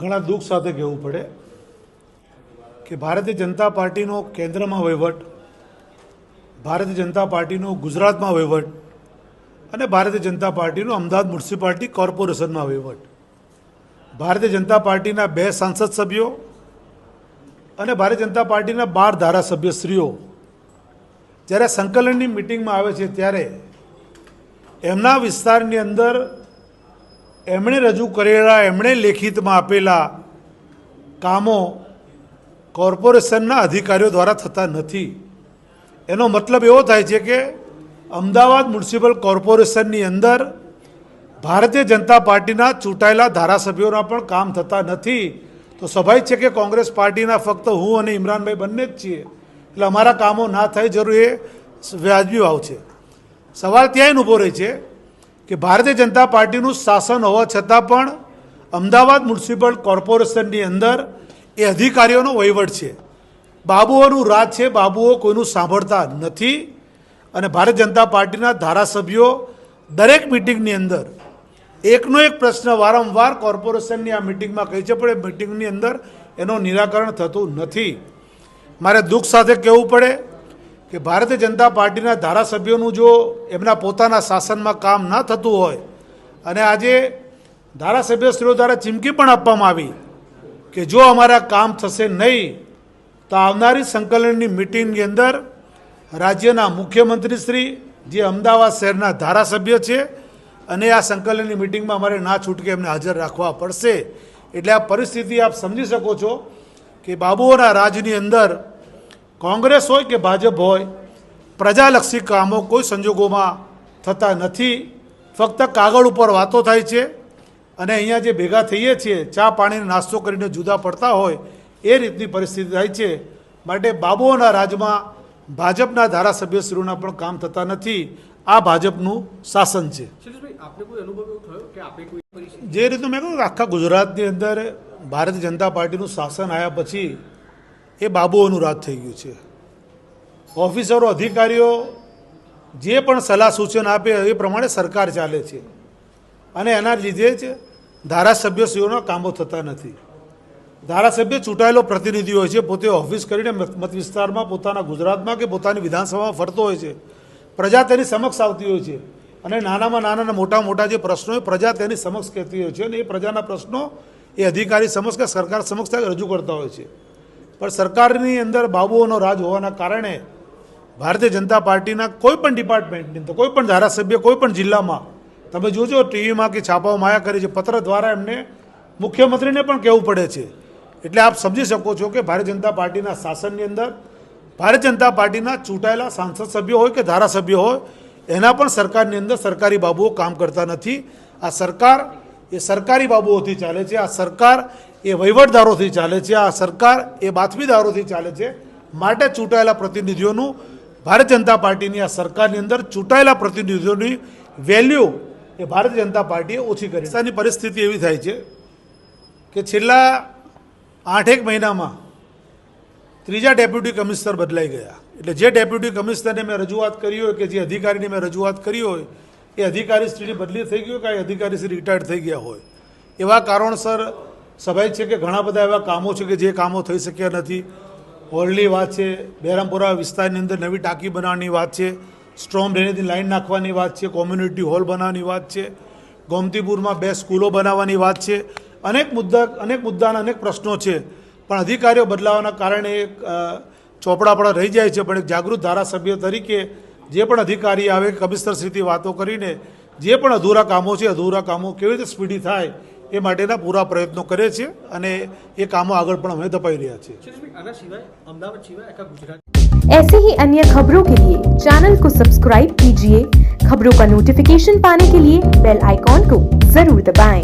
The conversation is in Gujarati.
ઘણા દુઃખ સાથે કહેવું પડે કે ભારતીય જનતા પાર્ટીનો કેન્દ્રમાં વહીવટ, ભારતીય જનતા પાર્ટીનો ગુજરાતમાં વહીવટ અને ભારતીય જનતા પાર્ટીનો અમદાવાદ મ્યુનિસિપાલિટી કોર્પોરેશનમાં વહીવટ. ભારતીય જનતા પાર્ટીના બે સાંસદ સભ્યો અને ભારતીય જનતા પાર્ટીના બાર ધારાસભ્યશ્રીઓ જ્યારે સંકલનની મિટિંગમાં આવે છે ત્યારે એમના વિસ્તારની અંદર એમણે રજૂ કરેલા, એમણે લેખિતમાં આપેલા કામો કોર્પોરેશનના અધિકારીઓ દ્વારા થતા નથી. એનો મતલબ એવો થાય છે કે અમદાવાદ મ્યુનિસિપલ કોર્પોરેશનની અંદર ભારતીય જનતા પાર્ટીના ચૂંટાયેલા ધારાસભ્યોના પણ કામ થતા નથી. તો સ્વાભાવિક છે કે કોંગ્રેસ પાર્ટીના ફક્ત હું અને ઇમરાનભાઈ બંને જ છીએ. એટલે અમારા કામો ના થાય જરૂર એ વ્યાજબી ભાવ છે. સવાલ ત્યાંય ઊભો રહે છે કે ભારતીય જનતા પાર્ટીનું શાસન હોવા છતાં પણ અમદાવાદ મ્યુનિસિપલ કોર્પોરેશનની અંદર એ અધિકારીઓનો વહીવટ છે. બાબુઓનું રાજ છે, બાબુઓ કોઈનું સાંભળતા નથી. અને ભારતીય જનતા પાર્ટીના ધારાસભ્યો દરેક મિટિંગની અંદર, એકનો એક પ્રશ્ન વારંવાર કોર્પોરેશનની આ મિટિંગમાં કહી છે, પણ એ મિટિંગની અંદર એનું નિરાકરણ થતું નથી. મારે દુઃખ સાથે કહેવું પડે કે ભારતીય જનતા પાર્ટીના ધારાસભ્યોનું જો એમના પોતાના શાસનમાં કામ ના થતું હોય, અને આજે ધારાસભ્યશ્રીઓ દ્વારા ચીમકી પણ આપવામાં આવી કે જો અમારા કામ થશે નહીં, તો આવનારી સંકલનની મિટિંગની અંદર રાજ્યના મુખ્યમંત્રીશ્રી જે અમદાવાદ શહેરના ધારાસભ્ય છે, અને આ સંકલનની મિટિંગમાં અમારે ના છૂટકે એમને હાજર રાખવા પડશે. એટલે આ પરિસ્થિતિ આપ સમજી શકો છો કે બાબુઓના રાજની અંદર કોંગ્રેસ હોય કે ભાજપ હોય પ્રજાલક્ષી કામો કોઈ સંજોગોમાં થતા નથી. ફક્ત કાગળ ઉપર વાતો થાય છે અને અહીંયા જે ભેગા થઈએ છીએ ચા પાણીનો નાસ્તો કરીને જુદા પડતા હોય એ રીતની પરિસ્થિતિ થાય છે. માટે બાબુઓના રાજમાં ભાજપના ધારાસભ્યશ્રીઓના પણ કામ થતા નથી. આ ભાજપનું શાસન છે. જે રીતનું મેં કહ્યું આખા ગુજરાતની અંદર ભારતીય જનતા પાર્ટીનું શાસન આવ્યા પછી એ બાબુઓનું રાજ થઈ ગયું છે. ઓફિસરો, અધિકારીઓ જે પણ સલાહ સૂચન આપે એ પ્રમાણે સરકાર ચાલે છે. અને એના લીધે જ ધારાસભ્યશ્રીઓના કામો થતા નથી. ધારાસભ્ય ચૂંટાયેલો પ્રતિનિધિ હોય છે, પોતે ઓફિસ કરીને મત મત વિસ્તારમાં પોતાના ગુજરાતમાં કે પોતાની વિધાનસભામાં ફરતો હોય છે. પ્રજા તેની સમક્ષ આવતી હોય છે. અને નાનામાં નાના મોટા મોટા જે પ્રશ્નો એ પ્રજા તેની સમક્ષ કહેતી હોય છે અને એ પ્રજાના પ્રશ્નો એ અધિકારી સમક્ષ કે સરકાર સમક્ષ રજૂ કરતા હોય છે. પણ સરકારની અંદર બાબુઓનો રાજ હોવાના કારણે ભારતીય જનતા પાર્ટીના કોઈ પણ ડિપાર્ટમેન્ટની અંદર કોઈ પણ ધારાસભ્ય, કોઈ પણ જિલ્લામાં, તમે જોજો, ટીવીમાં કે છાપાઓમાં આયા કરી છે, પત્ર દ્વારા એમને મુખ્યમંત્રીને પણ કહેવું પડે છે. એટલે આપ સમજી શકો છો કે ભારતીય જનતા પાર્ટીના શાસનની અંદર ભારતીય જનતા પાર્ટીના ચૂંટાયેલા સાંસદ સભ્યો હોય કે ધારાસભ્યો હોય, એના પણ સરકારની અંદર સરકારી બાબુઓ કામ કરતા નથી. આ સરકાર, એ સરકારી બાબુઓથી ચાલે છે. આ સરકાર એ વહીવટદારોથી ચાલે છે. આ સરકાર એ બાતમીદારોથી ચાલે છે. માટે ચૂંટાયેલા પ્રતિનિધિઓનું, ભારતીય જનતા પાર્ટીની આ સરકારની અંદર ચૂંટાયેલા પ્રતિનિધિઓની વેલ્યુ એ ભારતીય જનતા પાર્ટીએ ઓછી કરી. રાજસ્થાનની પરિસ્થિતિ એવી થાય છે કે છેલ્લા આઠેક મહિનામાં ત્રીજા ડેપ્યુટી કમિશનર બદલાઈ ગયા. એટલે જે ડેપ્યુટી કમિશનરને મેં રજૂઆત કરી હોય કે જે અધિકારીને મેં રજૂઆત કરી હોય, એ અધિકારી શ્રીની બદલી થઈ ગઈ હોય કે અધિકારીશ્રી અધિકારી શ્રી રિટાયર્ડ થઈ ગયા હોય? એવા કારણોસર સ્વાભાવિક છે કે ઘણા બધા એવા કામો છે કે જે કામો થઈ શક્યા નથી. હોલની વાત છે બહેરામપુરા વિસ્તારની અંદર નવી ટાંકી બનાવવાની વાત છે, સ્ટ્રોમ ડ્રેનેજની લાઈન નાખવાની વાત છે, કોમ્યુનિટી હોલ બનાવવાની વાત છે, ગોમતીપુરમાં બે સ્કૂલો બનાવવાની વાત છે. અનેક મુદ્દા, અનેક મુદ્દાના અનેક પ્રશ્નો છે. પણ અધિકારીઓ બદલાવાના કારણે ચોપડાપડા રહી જાય છે. પણ એક જાગૃત ધારાસભ્ય તરીકે જે પણ અધિકારી આવે, કમિશનરશ્રીથી વાતો કરીને જે પણ અધૂરા કામો છે, અધૂરા કામો કેવી રીતે સ્પીડી થાય એ માટેના પૂરા પ્રયત્નો કરે છે અને એ કામો આગળ પણ અમે ધપાઈ રહ્યા છીએ શૈલેષભાઈ આના સિવાય અમદાવાદ સિવાય આખા ગુજરાત ऐसे ही अन्य खबरों के लिए चैनल को सब्सक्राइब कीजिए खबरों का नोटिफिकेशन पाने के लिए बेल आइकॉन को जरूर दबाएं।